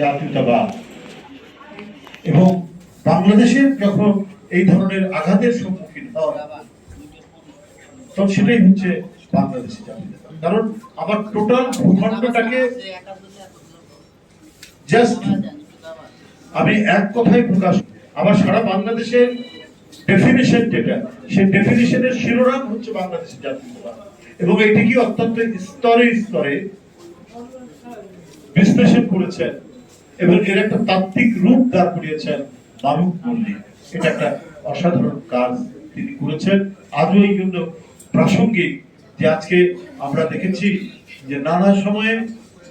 জাতীয়তাবাদ এবং বাংলাদেশের যখন এই ধরনের আঘাতের সম্মুখীন হয়, তখন সেটাই হচ্ছে বাংলাদেশি জাতীয়তাবাদ কারণ আমার টোটাল ভূখণ্ডটাকে জাস্ট আমি এক কথায় প্রকাশ আমার সারা বাংলাদেশের ডেফিনেশন যেটা, সেই ডেফিনেশনের শিরোনাম হচ্ছে বাংলাদেশের জাতীয়তাবাদ এবং এটি কি অত্যন্ত স্তরে স্তরে বিশ্লেষণ করেছেন এবং এর একটা তাত্ত্বিক রূপ দাঁড় করিয়েছেন মাহমুদ মল্লিক এটা একটা অসাধারণ কাজ তিনি করেছেন। আজও এই জন্য প্রাসঙ্গিক যে আজকে আমরা দেখেছি যে নানা সময়ে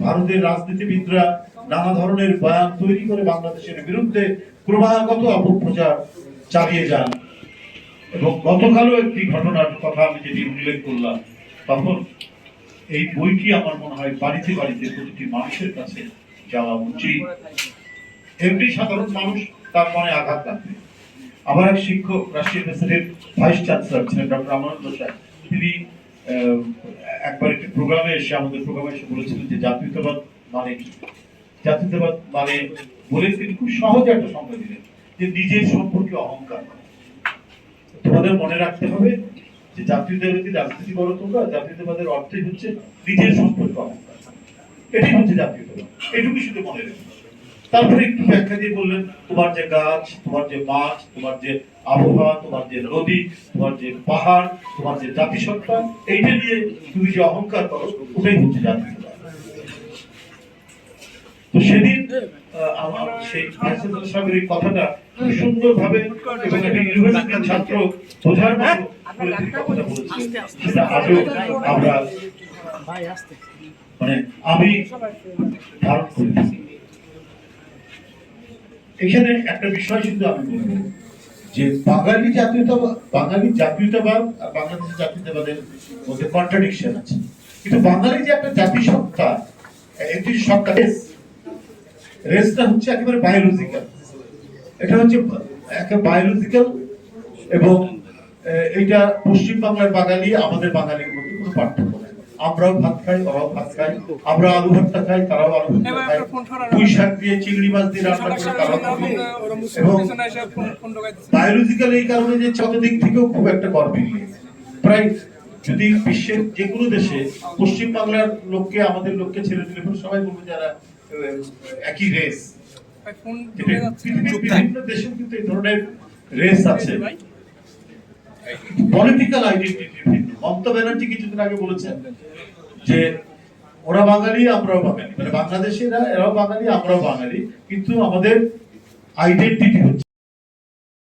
ভারতের রাজনীতিবিদরা নানা ধরনের বয়ান তৈরি করে বাংলাদেশের বিরুদ্ধে ক্রমাগত অপপ্রচার চালিয়ে যান। এবং গতকালও একটি ঘটনার কথা আমি যেটি উল্লেখ করলাম, তখন এই বইটি আমার মনে হয় বাড়িতে বাড়িতে প্রতিটি মানুষের কাছে যাওয়া উচিত এমনি সাধারণ মানুষ তার মনে আঘাত লাগবে। আমার এক শিক্ষক রাশিয়ান ইউনিভার্সিটির ভাইস চ্যান্সেলর ছিলেন ডক্টর রামানন্দ সাহেব তিনি একবার একটি প্রোগ্রামে এসে আমাদের প্রোগ্রামে এসে বলেছিলেন যে জাতীয়তাবাদ মানে কি? জাতীয়তাবাদ মানে বলে তিনি খুব সহজে একটা সংজ্ঞা দিলেন যে নিজের সম্পর্কে অহংকার তোমাদের মনে রাখতে হবে যে জাতীয়তাবাদী রাজনীতি করো তোমরা, জাতীয়তাবাদের অর্থই হচ্ছে নিজের সম্পর্কে অহংকার। এটাই হচ্ছে জাতীয়তাবাদ এটুকু শুধু মনে রেখে। তারপরে একটু ব্যাখ্যা দিয়ে বললেন, তোমার যে গাছ, তোমার যে মাছ তোমার যে আবহাওয়া, তোমার যে নদী, তোমার যে পাহাড়, তোমার যে জাতিসত্তা, এইটা নিয়ে তুমি যে অহংকার করো, ওটাই হচ্ছে জাতীয়তাবাদ তো সেদিন আমার সেই কথাটা এবং একটা ইউনিভার্সিটির ছাত্র বোঝার মতো কথাটা বলেছিলেন সেটা আজও আমরা মানে আমি ধারণ এখানে একটা বিষয় শুধু আমি যে বাঙালি জাতীয়তাবাদ বাঙালি জাতীয়তাবাদ আর বাংলাদেশের জাতীয়তাবাদের মধ্যে কন্ট্রাডিকশন আছে। কিন্তু বাঙালি যে একটা জাতিসত্তা একটি সত্তা রেস রেসটা হচ্ছে একেবারে বায়োলজিক্যাল এটা হচ্ছে একটা বায়োলজিক্যাল এবং এইটা পশ্চিম বাংলার বাঙালি, আমাদের বাঙালির মধ্যে কোনো পার্থক্য নেই। আমরাও ভাত খাই ওরাও ভাত খাই আমরা আলু ভর্তা খাই তারাও আলু ভর্তা খাই। পুঁই শাক দিয়ে চিংড়ি মাছ দিয়ে রান্না করে তারাও খাবে। এবং বায়োলজিক্যাল এই কারণে যে যত দিক থেকেও খুব একটা গর্বিত প্রায় যদি বিশ্বের যে কোনো দেশে পশ্চিম বাংলার লোককে আমাদের লোককে ছেড়ে দিলে পরে সবাই বলবে যারা একই রেস বিভিন্ন দেশেও কিন্তু এই ধরনের রেস আছে। পলিটিক্যাল আইডেন্টিটি মমতা ব্যানার্জি কিছুদিন আগে বলেছেন যে ওরা বাঙালি, আমরাও বাঙালি। মানে বাংলাদেশিরা, এরাও বাঙালি, আমরাও বাঙালি। কিন্তু আমাদের আইডেন্টিটি হচ্ছে